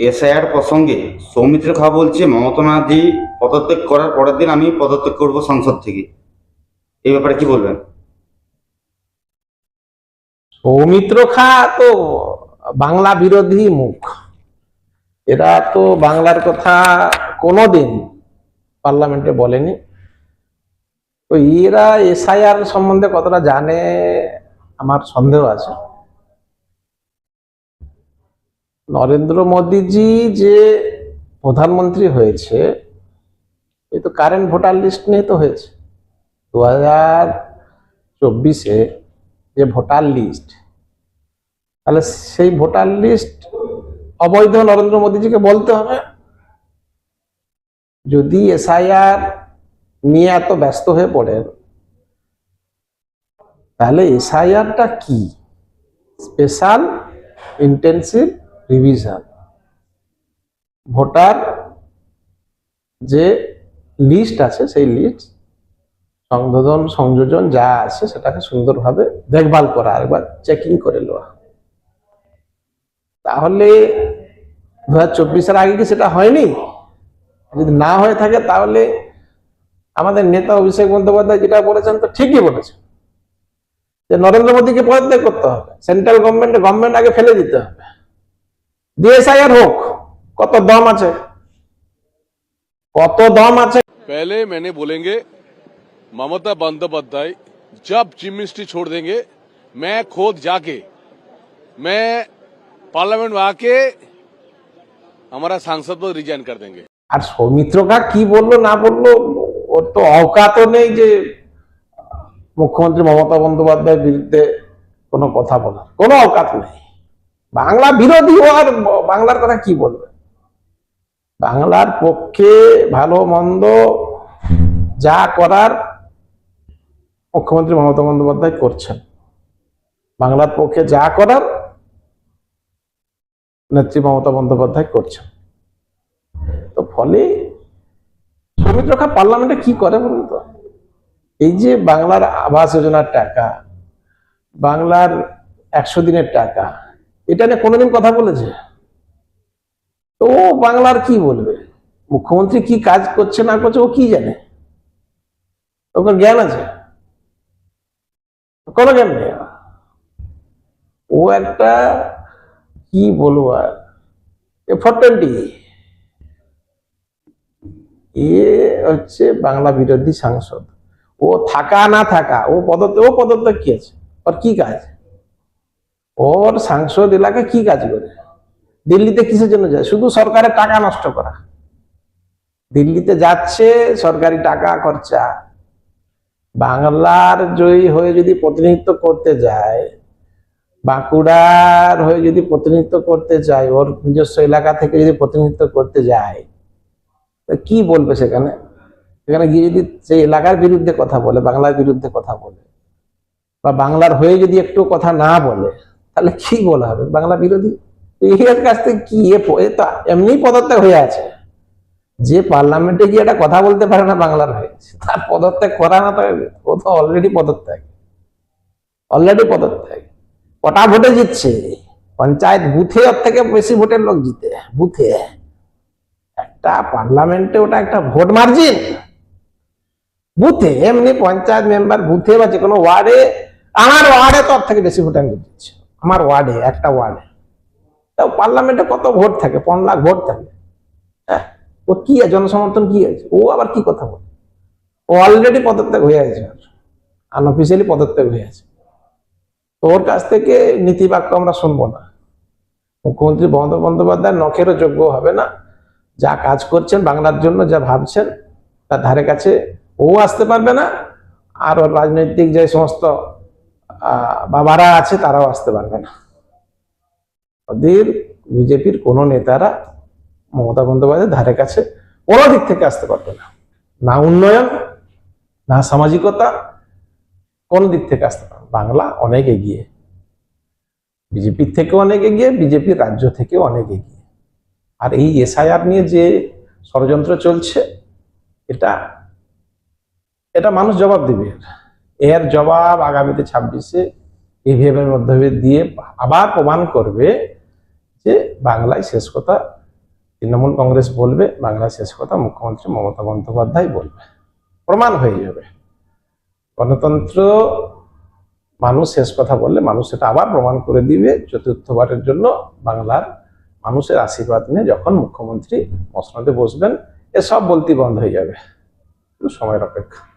SIR প্রসঙ্গে সৌমিত্র খা বলছে, মমতা ব্যানার্জি পদত্যাগ করার পরের দিন আমি পদত্যাগ করব সংসদ থেকে। এই ব্যাপারে কি বলবেন? সৌমিত্র খা তো বাংলা বিরোধী মুখ। এরা তো বাংলার কথা কোনোদিন পার্লামেন্টে বলেনি। তো এরা এসআইআর সম্বন্ধে কতটা জানে আমার সন্দেহ আছে। নরেন্দ্র মোদীজি যে প্রধানমন্ত্রী হয়েছে, এই তো কারেন্ট ভোটার লিস্ট নিয়ে তো হয়েছে। দু হাজার চব্বিশে যে ভোটার লিস্ট তাহলে সেই ভোটার লিস্ট অবৈধ নরেন্দ্র মোদীজিকে বলতে হবে? যদি এসআইআর নিয়ে এত ব্যস্ত হয়ে পড়েন, তাহলে এসআইআরটা কি? স্পেশাল ইন্টেন্সিভ রিভিশন ভোটার যে লিস্ট আছে, সেই লিস্ট সংশোধন সংযোজন যা আছে, সেটাকে সুন্দরভাবে দেখভাল করা একবার চেকিং করে নেওয়া। তাহলে দু হাজার আগে কি সেটা হয়নি? যদি না হয়ে থাকে, তাহলে আমাদের নেতা অভিষেক বন্দ্যোপাধ্যায় যেটা বলেছেন, তো ঠিকই বলেছেন। যে নরেন্দ্র মোদীকে পদত্যাগ করতে হবে। সেন্ট্রাল গভর্নমেন্ট গভর্নমেন্ট আগে ফেলে দিতে হবে। ডিএসআইআর হোক কত দম আছে কত দম আছে पहले मैंने बोलेंगे ममता बंदोपाध्याय जब चीफ मिनिस्ट्री छोड़ देंगे मैं खुद जाके मैं पार्लियामेंट में आके हमारा सांसद पद रिजाइन कर देंगे আর সৌমিত্রকা কি বললো না বললো ওর তো অকাতও নেই যে মুখ্যমন্ত্রী মমতা বন্দ্যোপাধ্যায়ের বিরুদ্ধে কোনো কথা বলার কোনো অকাত নেই বাংলা বিরোধী আর বাংলার কথা কি বলবে? বাংলার পক্ষে ভালো মন্দ যা করার মুখ্যমন্ত্রী মমতা বন্দ্যোপাধ্যায় করছেন। বাংলার পক্ষে যা করার নেত্রী মমতা বন্দ্যোপাধ্যায় করছেন। তো ফলে সৌমিত্র খা পার্লামেন্টে কি করে বলুন তো? এই যে বাংলার আবাস যোজনার টাকা, বাংলার একশো দিনের টাকা এটা নিয়ে কোনোদিন কথা বলেছে? তো ও বাংলার কি বলবে? মুখ্যমন্ত্রী কি কাজ করছে না করছে ও কি জানে? ওকে জ্ঞান আছে? কোনো জ্ঞান নেই ও একটা, কি বলব আর? ফোর টোয়েন্টি এ হচ্ছে বাংলা বিরোধী সাংসদ। ও থাকা না থাকা, ও পদত্যাগ ও পদত্যাগ কি আছে? ওর কি কাজ? ওর সাংসদ এলাকা কি কাজ করে? দিল্লিতে কিসের জন্য যায়? শুধু সরকারের টাকা নষ্ট করা। দিল্লিতে যাচ্ছে, সরকারি টাকা খরচা। বাংলার জয়ী হয়ে যদি প্রতিনিধিত্ব করতে যায়, বাঁকুড়ার হয়ে যদি প্রতিনিধিত্ব করতে চায় ওর নিজস্ব এলাকা থেকে যদি প্রতিনিধিত্ব করতে যায় কি বলবে সেখানে? সেখানে গিয়ে যদি সেই এলাকার বিরুদ্ধে কথা বলে, বাংলার বিরুদ্ধে কথা বলে, বা বাংলার হয়ে যদি একটু কথা না বলে তাহলে কি বলা হবে? বাংলা বিরোধী এর কাছ থেকে কি এ এমনি পদত্যাগ হয়ে আছে। যে পার্লামেন্টে গিয়ে একটা কথা বলতে পারে না বাংলার হয়ে, তার পদত্যাগ করা না তো ও তো অলরেডি পদত্যাগ। অলরেডি পদত্যাগ। কটা ভোটে জিতছে? পঞ্চায়েত বুথে ওর থেকে বেশি ভোটের লোক জিতে, বুথে। একটা পার্লামেন্টে ওটা একটা ভোট মার্জিন। বুথে এমনি পঞ্চায়েত মেম্বার বুথে বা যে কোনো ওয়ার্ডে, আমার ওয়ার্ডে তো ওর থেকে বেশি ভোট আমি দিচ্ছি আমার ওয়ার্ডে, একটা ওয়ার্ডে। তাও পার্লামেন্টে কত ভোট থাকে? পনেরো লাখ ভোট থাকে। হ্যাঁ? ও কি আছে জনসমর্থন কি আছে? ও আবার কি কথা বলে? ও অলরেডি পদত্যাগ হয়ে আছে আনঅফিসিয়ালি পদত্যাগ হয়ে আছে। তো ওর কাছ থেকে নীতিবাক্য আমরা শুনব না। মুখ্যমন্ত্রী মমতা বন্দ্যোপাধ্যায় নখেরও যোগ্য হবে না। যা কাজ করছেন, বাংলার জন্য যা ভাবছেন, তার ধারে কাছে ও আসতে পারবে না। আর ওর রাজনৈতিক যে সমস্ত বাবারা আছে, তারাও আসতে পারবে না। ওদের বিজেপির কোনো নেতারা মমতা বন্দ্যোপাধ্যায়ের ধারে কাছে কোনো দিক থেকে আসতে পারবে না। না উন্নয়ন, না সামাজিকতা, কোন দিক থেকে আসতে পারবে। বাংলা অনেক এগিয়ে। বিজেপির থেকে অনেক এগিয়ে বিজেপির রাজ্য থেকে অনেক এগিয়ে। আর এই এসআইআর নিয়ে যে ষড়যন্ত্র চলছে, এটা এটা মানুষ জবাব দেবে। এর জবাব আগামীতে ছাব্বিশে ইভিএম এর মধ্যে দিয়ে আবার প্রমাণ করবে যে বাংলায় শেষ কথা তৃণমূল কংগ্রেস বলবে, বাংলায় শেষ কথা মুখ্যমন্ত্রী মমতা বন্দ্যোপাধ্যায় বলবে। প্রমাণ হয়ে যাবে। গণতন্ত্র মানুষ শেষ কথা বললে মানুষ সেটা আবার প্রমাণ করে দিবে চতুর্থবারের জন্য বাংলার মানুষের আশীর্বাদ নিয়ে যখন মুখ্যমন্ত্রী মসনদে বসবেন, এসব বলতে বন্ধ হয়ে যাবে। সময়ের অপেক্ষা।